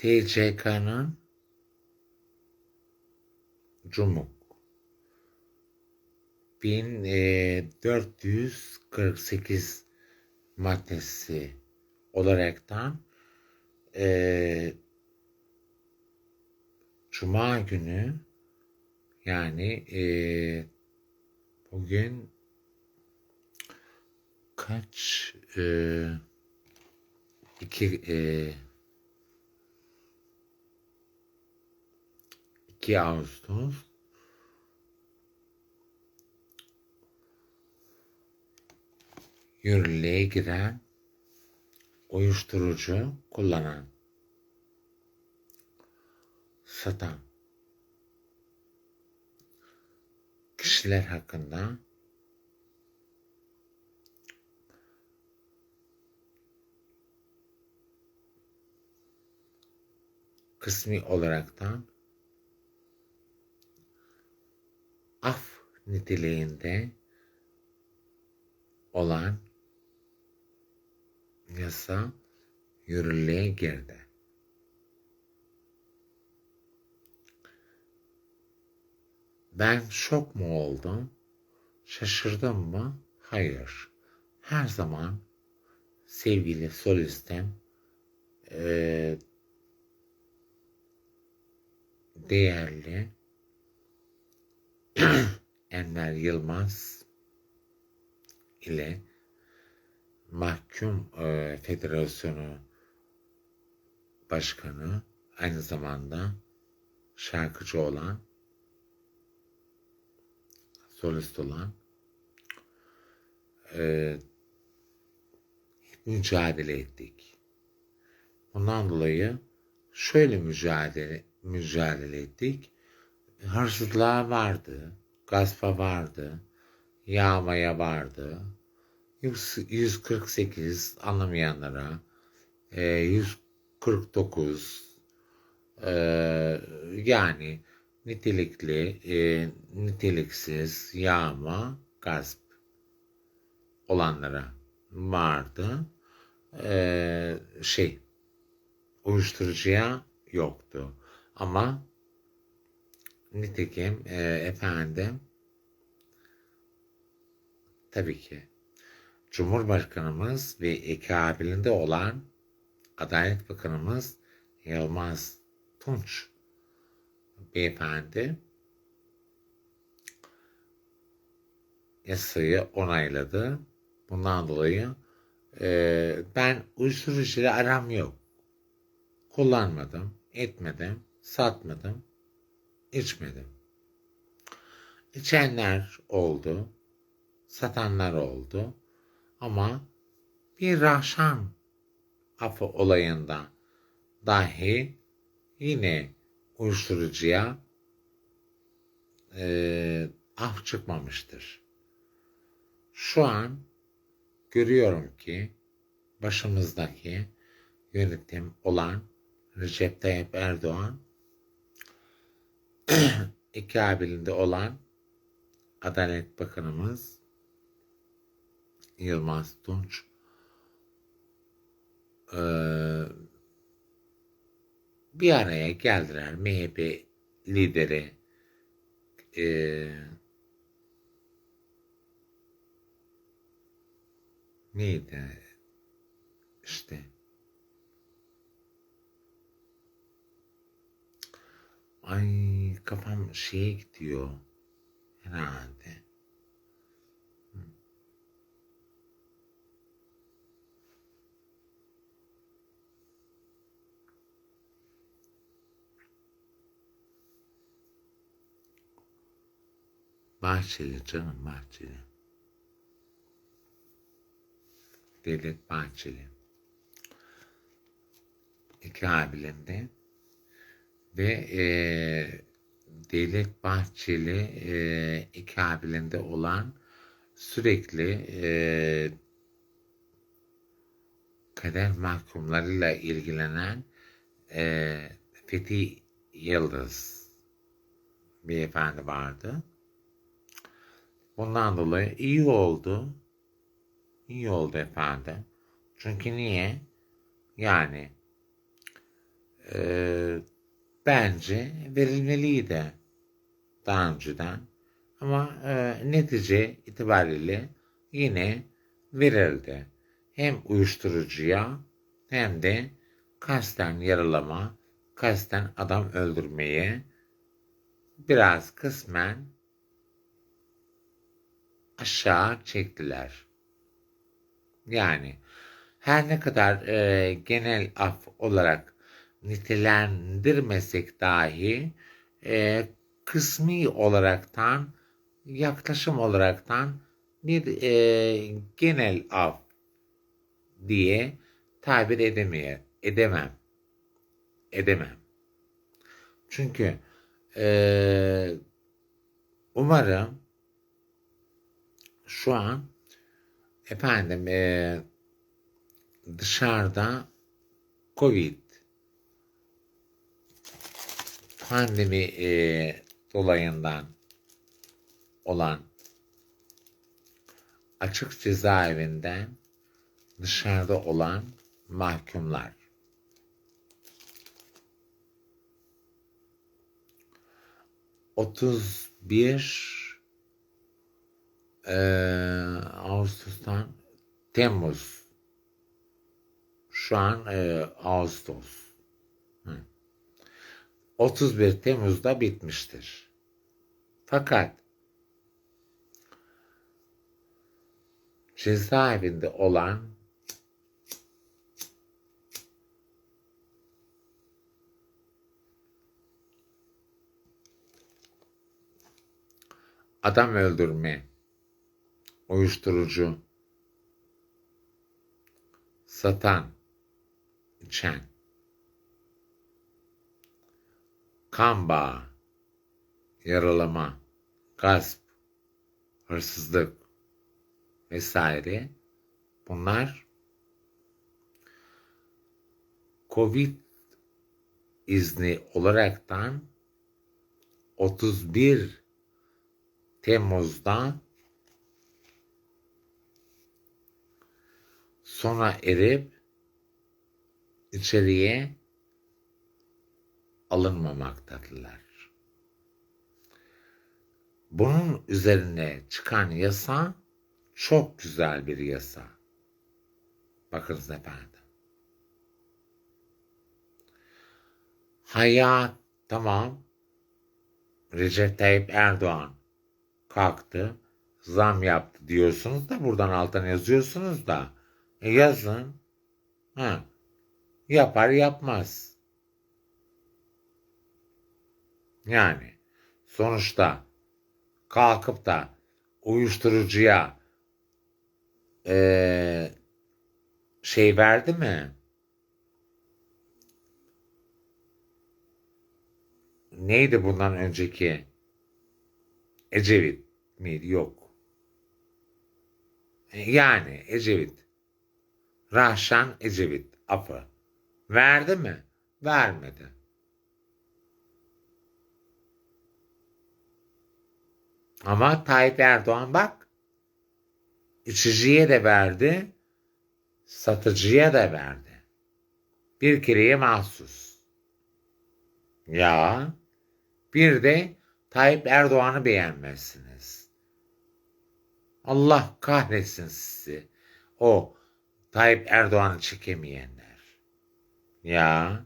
TCK'nın Cumhur 1448 maddesi olaraktan e, Cuma günü yani e, bugün kaç e, iki e, 2 Ağustos. Yürürlüğe giren uyuşturucu kullanan, satan kişiler hakkında kısmi olaraktan af niteliğinde olan yasa yürürlüğe girdi. Ben şok mu oldum? Şaşırdım mı? Hayır. Her zaman sevgili solistim e, değerli Enver Yılmaz ile Mahkum e, Federasyonu Başkanı aynı zamanda şarkıcı olan solist olan e, mücadele ettik. Bundan dolayı şöyle mücadele mücadele ettik. Hırsızlığa vardı, gaspa vardı, yağmaya vardı. 148 anlamayanlara, 149 e, e, yani nitelikli, e, niteliksiz yağma, gasp olanlara vardı. Şey, uyuşturucuya yoktu. Ama nitekim efendim tabii ki Cumhurbaşkanımız ve ekabirinde olan Adalet Bakanımız Yılmaz Tunç beyefendi yasayı onayladı. Bundan dolayı e, ben uyuşturucuyla aram yok. Kullanmadım, etmedim, satmadım, içmedim. İçenler oldu, satanlar oldu. Ama bir Rahşan afı olayında dahi yine uyuşturucuya e, af çıkmamıştır. Şu an görüyorum ki başımızdaki yönetim olan Recep Tayyip Erdoğan ikabilinde olan Adalet Bakanımız Yılmaz Tunç e, bir araya geldiler. MHP lideri e, neydi? İşte. Ay kafam şeye gidiyor herhalde Bahçeli canım Bahçeli. Devlet Bahçeli. İki abilerinde ve e, Devlet Bahçeli e, iki abilerinde olan sürekli e, kader mahkumlarıyla ilgilenen e, Fethi Yıldız beyefendi vardı. Bundan dolayı iyi oldu. İyi oldu efendim. Çünkü niye? Yani Ee, bence verilmeliydi daha önceden. Ama e, netice itibariyle yine verildi. Hem uyuşturucuya hem de kasten yaralama, kasten adam öldürmeye biraz kısmen aşağı çektiler. Yani her ne kadar e, genel af olarak nitelendirmesek dahi e, kısmi olaraktan yaklaşım olaraktan bir e, genel af diye tabir edemeye, edemem. Edemem. Çünkü e, umarım şu an efendim e, dışarıda Covid pandemi e, dolayından olan açık cezaevinden dışarıda olan mahkumlar. Otuz bir Ağustos'tan Temmuz şu an e, Ağustos. Hı. 31 Temmuz'da bitmiştir. Fakat cezaevinde olan adam öldürme, uyuşturucu, satan, içen, kan bağı, yaralama, gasp, hırsızlık vesaire. Bunlar Covid izni olaraktan 31 Temmuz'da sona erip içeriye alınmamaktadırlar. Bunun üzerine çıkan yasa çok güzel bir yasa. Bakınız efendim. Hayat tamam. Recep Tayyip Erdoğan kalktı, zam yaptı diyorsunuz da buradan altına yazıyorsunuz da e yazın. Ha. Yapar yapmaz. Yani sonuçta kalkıp da uyuşturucuya ee, şey verdi mi? Neydi bundan önceki? Ecevit miydi? Yok. Yani Ecevit. Rahşan Ecevit afı. Verdi mi? Vermedi. Ama Tayyip Erdoğan bak içiciye de verdi, satıcıya da verdi. Bir kereye mahsus. Ya bir de Tayyip Erdoğan'ı beğenmezsiniz. Allah kahretsin sizi. O Tayyip Erdoğan'ı çekemeyenler. Ya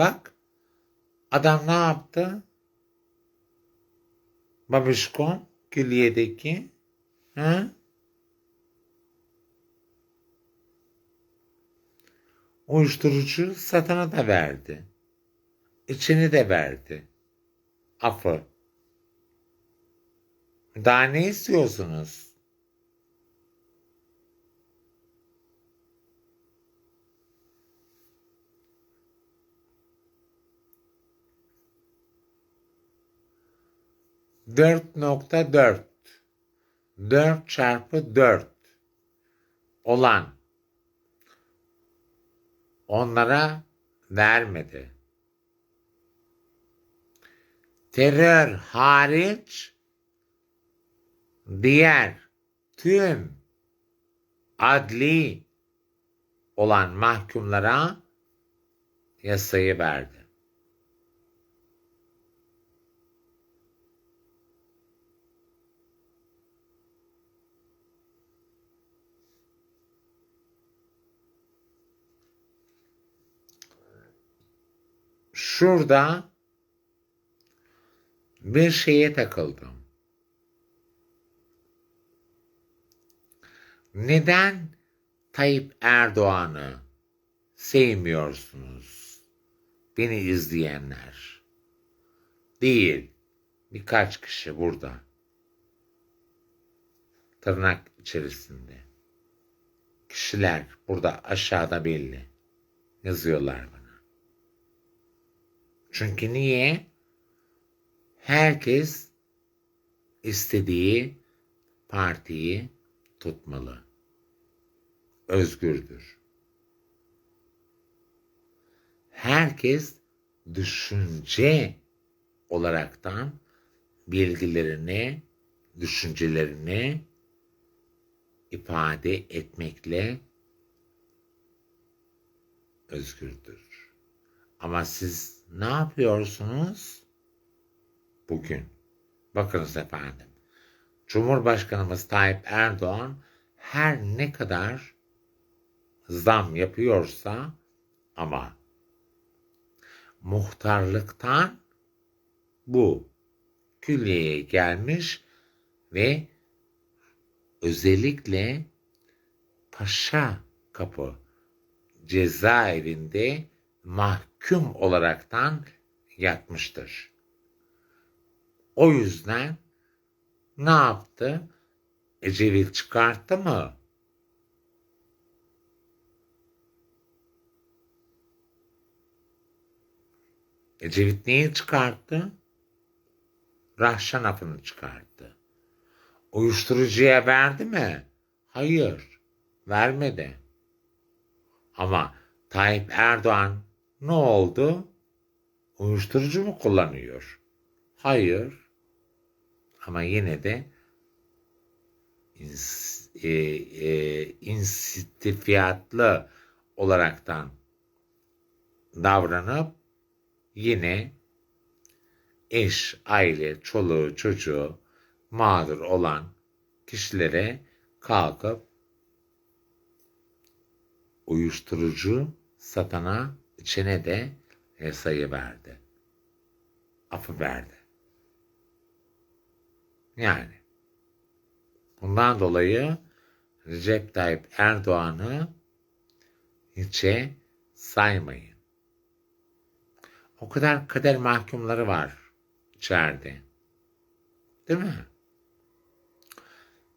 Bak adam ne yaptı? Babişkom külliyedeki ha? Uyuşturucu satana da verdi. İçini de verdi. Afı. Daha ne istiyorsunuz? Dört nokta dört. Dört çarpı dört olan onlara vermedi. Terör hariç diğer tüm adli olan mahkumlara yasayı verdi. Şurada bir şeye takıldım. Neden Tayyip Erdoğan'ı sevmiyorsunuz? Beni izleyenler. Değil. Birkaç kişi burada. Tırnak içerisinde. Kişiler burada aşağıda belli. Yazıyorlar bana. Çünkü niye? Herkes istediği partiyi tutmalı. Özgürdür. Herkes düşünce olaraktan bilgilerini, düşüncelerini ifade etmekle özgürdür. Ama siz ne yapıyorsunuz? Bugün. Bakınız efendim. Cumhurbaşkanımız Tayyip Erdoğan her ne kadar zam yapıyorsa ama muhtarlıktan bu külliyeye gelmiş ve özellikle Paşa Kapı cezaevinde mahkum olaraktan yatmıştır. O yüzden ne yaptı? Ecevit çıkarttı mı? Ecevit neyi çıkarttı? Rahşan afını çıkarttı. Uyuşturucuya verdi mi? Hayır, vermedi. Ama Tayyip Erdoğan ne oldu? Uyuşturucu mu kullanıyor? Hayır. Ama yine de ins, e, e, olaraktan davranıp yine eş, aile, çoluğu, çocuğu mağdur olan kişilere kalkıp uyuşturucu satana içine de sayı verdi. Afı verdi. Yani bundan dolayı Recep Tayyip Erdoğan'ı hiçe saymayın. O kadar kader mahkumları var içeride. Değil mi?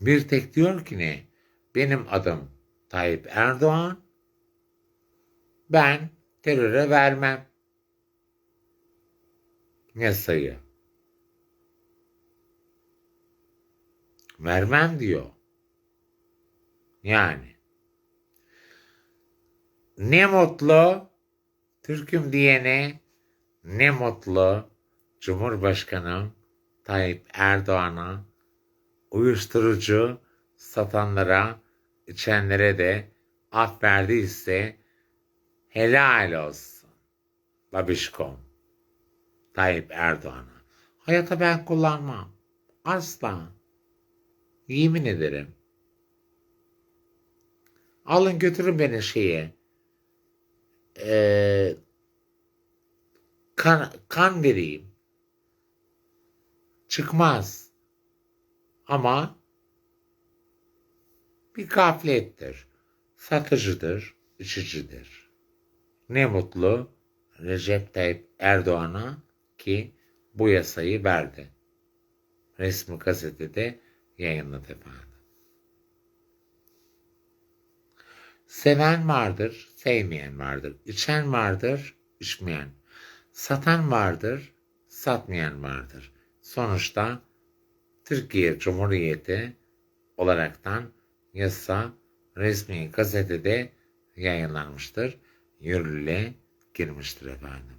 Bir tek diyor ki ne? Benim adım Tayyip Erdoğan. Ben teröre vermem. Yasayı. Vermem diyor. Yani. Ne mutlu Türk'üm diyene ne mutlu Cumhurbaşkanı Tayyip Erdoğan'a uyuşturucu satanlara, içenlere de af verdiyse helal olsun. Babişkom. Tayyip Erdoğan'a. Hayata ben kullanmam. Asla. Yemin ederim. Alın götürün beni şeye. Ee, kan, kan vereyim. Çıkmaz. Ama bir gaflettir. Satıcıdır, içicidir. Ne mutlu Recep Tayyip Erdoğan'a ki bu yasayı verdi. Resmi gazetede yayınladı efendim. Seven vardır, sevmeyen vardır. İçen vardır, içmeyen. Satan vardır, satmayan vardır. Sonuçta Türkiye Cumhuriyeti olaraktan yasa resmi gazetede yayınlanmıştır. Yürürlüğe girmiştir efendim.